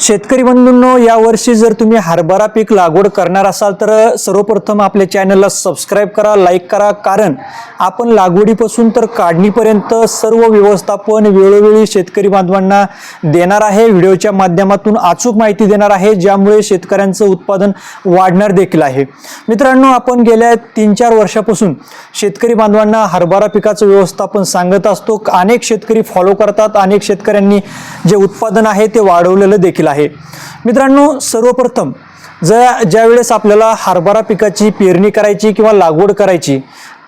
शेतकरी बंधूंनो यावर्षी जर तुम्ही हरभरा पीक लागवड करणार असाल तर सर्वप्रथम आपल्या चॅनलला सबस्क्राईब करा लाईक करा कारण आपण लागवडीपासून तर काढणीपर्यंत सर्व व्यवस्थापन वेळोवेळी शेतकरी बांधवांना देणार आहे. व्हिडिओच्या माध्यमातून अचूक माहिती देणार आहे ज्यामुळे शेतकऱ्यांचं उत्पादन वाढणार देखील आहे. मित्रांनो आपण गेल्या तीन चार वर्षापासून शेतकरी बांधवांना हरभरा पिकाचं व्यवस्थापन सांगत असतो. अनेक शेतकरी फॉलो करतात. अनेक शेतकऱ्यांनी जे उत्पादन आहे ते वाढवलेलं देखील आहे. मित्रांनो सर्वप्रथम ज्या ज्यावेळेस आपल्याला हरभरा पिकाची पेरणी करायची किंवा लागवड करायची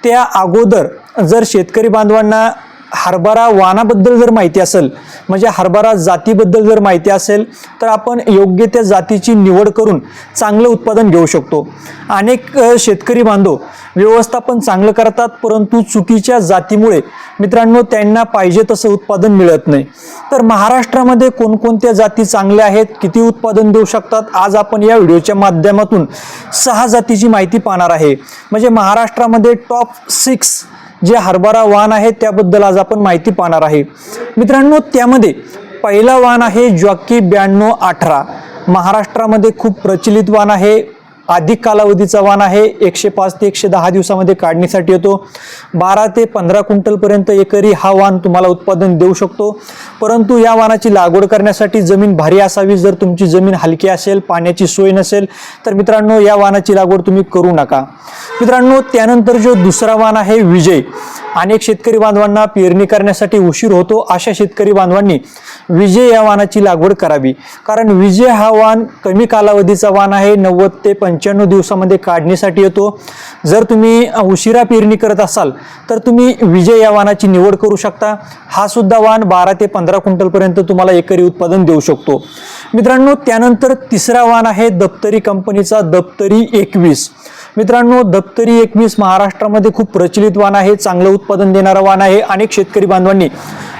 त्या अगोदर जर शेतकरी बांधवांना हरभरा वाणाबद्दल जर माहिती असेल म्हणजे हरभरा जातीबद्दल जर माहिती असेल तर आपण योग्य त्या जातीची निवड करून चांगलं उत्पादन घेऊ शकतो. अनेक शेतकरी बांधव व्यवस्थापन चांगलं करतात परंतु चुकीच्या जातीमुळे मित्रांनो त्यांना पाहिजे तसं उत्पादन मिळत नाही. तर महाराष्ट्रामध्ये कोणकोणत्या जाती चांगल्या आहेत किती उत्पादन देऊ शकतात आज आपण या व्हिडिओच्या माध्यमातून सहा जातीची माहिती पाहणार आहे. म्हणजे महाराष्ट्रामध्ये टॉप सिक्स जे हरभरा वाण आहे त्याबद्दल आज आपण माहिती पाहणार आहे. मित्रांनो त्यामध्ये पहिला वाण आहे जॉकी ब्याण्णव अठरा. महाराष्ट्रामध्ये खूप प्रचलित वाण आहे. अधिक कालावधीचा वाण आहे. एकशे पाच ते एकशे दहा दिवसामध्ये काढणीसाठी येतो. बारा ते पंधरा क्विंटलपर्यंत एकरी हा वाण तुम्हाला उत्पादन देऊ शकतो. परंतु या वाणाची लागवड करण्यासाठी जमीन भारी असावी. जर तुमची जमीन हलकी असेल पाण्याची सोय नसेल तर मित्रांनो या वाणाची लागवड तुम्ही करू नका. मित्रांनो त्यानंतर जो दुसरा वाण आहे विजय. अनेक शेतकरी बांधवांना पेरणी करण्यासाठी उशीर होतो. अशा शेतकरी बांधवांनी विजय या वाणाची लागवड करावी. कारण विजय हा वाण कमी कालावधीचा वाण आहे. नव्वद ते पंच्याण्णव दिवसामध्ये काढणीसाठी येतो. जर तुम्ही उशिरा पेरणी करत असाल तर तुम्ही विजय या वाहनाची निवड करू शकता. हा सुद्धा वाण बारा ते पंधरा क्विंटलपर्यंत तुम्हाला एकरी उत्पादन देऊ शकतो. मित्रांनो त्यानंतर तिसरा वाण आहे दप्तरी कंपनीचा दप्तरी एकवीस. मित्रांनो दप्तरी एकवीस महाराष्ट्रामध्ये खूप प्रचलित वाण आहे चांगलं उत्पादन देणारं वाण आहे अनेक शेतकरी बांधवांनी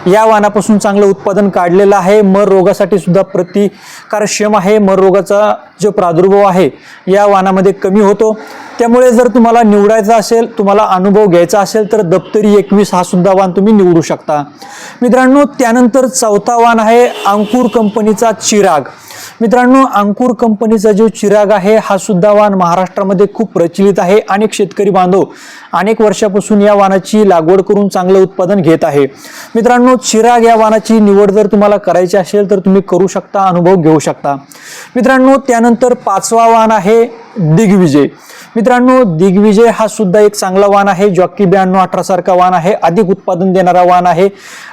या वाणापासून चांगलं उत्पादन काढलेलं आहे. मर रोगासाठी सुद्धा प्रतिकारक्षम आहे. मर रोगाचा जो प्रादुर्भाव आहे या वाणामध्ये कमी होतो. त्यामुळे जर तुम्हाला निवडायचा असेल तुम्हाला अनुभव घ्यायचा असेल तर दप्तरी एकवीस हा सुद्धा वाण तुम्ही निवडू शकता. मित्रांनो त्यानंतर चौथा वाण आहे अंकुर कंपनीचा चिराग. मित्रांनो अंकुर कंपनीचा जो चिराग आहे हा सुद्धा वाण महाराष्ट्रामध्ये खूप प्रचलित आहे. अनेक शेतकरी बांधव अनेक वर्षापासून या वाणाची लागवड करून चांगलं उत्पादन घेत आहे. मित्रांनो चिराग या वाणाची निवड जर तुम्हाला करायची असेल तर तुम्ही करू शकता अनुभव घेऊ शकता. मित्रांनो त्यानंतर पाचवा वाण आहे दिग्विजय. मित्रांनो दिग्विजय हा सुद्धा एक चांगला वाण आहे. जॉकी ब्याण्णव अठरा सारखा वाण आहे. अधिक उत्पादन देणारा वाण आहे.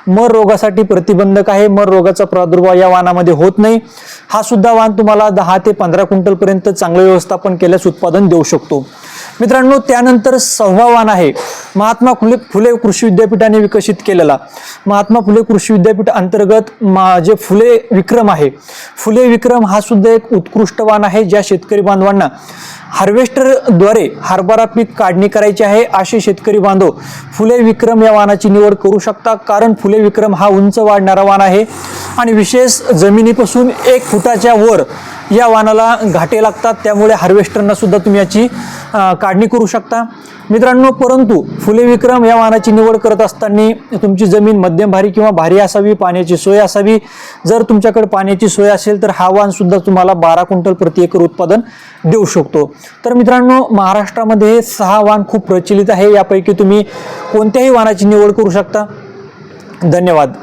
मर रोगासाठी प्रतिबंधक आहे. मर रोगाचा प्रादुर्भाव या वाणामध्ये होत नाही. हा सुद्धा वाण तुम्हाला दहा ते पंधरा क्विंटलपर्यंत चांगलं व्यवस्थापन केल्यास उत्पादन देऊ शकतो. मित्रांनो त्यानंतर सहावा वाण आहे. महात्मा फुले फुले कृषी विद्यापीठाने विकसित केलेला. महात्मा फुले कृषी विद्यापीठ अंतर्गत मा जे फुले विक्रम आहे. फुले विक्रम हा सुद्धा एक उत्कृष्ट वाण आहे ज्या शेतकरी बांधवांना हार्वेस्टरद्वारे हरभरा पीक काढणी करायची आहे असे शेतकरी बांधव फुले विक्रम या वाहनाची निवड करू शकता कारण फुले विक्रम हा उंच वाढणारा वाण आहे. आणि विशेष जमिनीपासून एक फुटाच्या वर या वाहनाला घाटे लागतात. त्यामुळे हार्वेस्टरना सुद्धा तुम्ही याची काढणी करू शकता. मित्रांनो परंतु फुले विक्रम या वाहनाची निवड करत असताना तुमची जमीन मध्यम भारी किंवा भारी असावी पाण्याची सोय असावी. जर तुमच्याकडे पाण्याची सोय असेल तर हा वाहन सुद्धा तुम्हाला बारा क्विंटल प्रति एकर उत्पादन देऊ शकतो. तर मित्रांनो महाराष्ट्रामध्ये हे सहा वाहन खूप प्रचलित आहे. यापैकी तुम्ही कोणत्याही वाहनाची निवड करू शकता. धन्यवाद.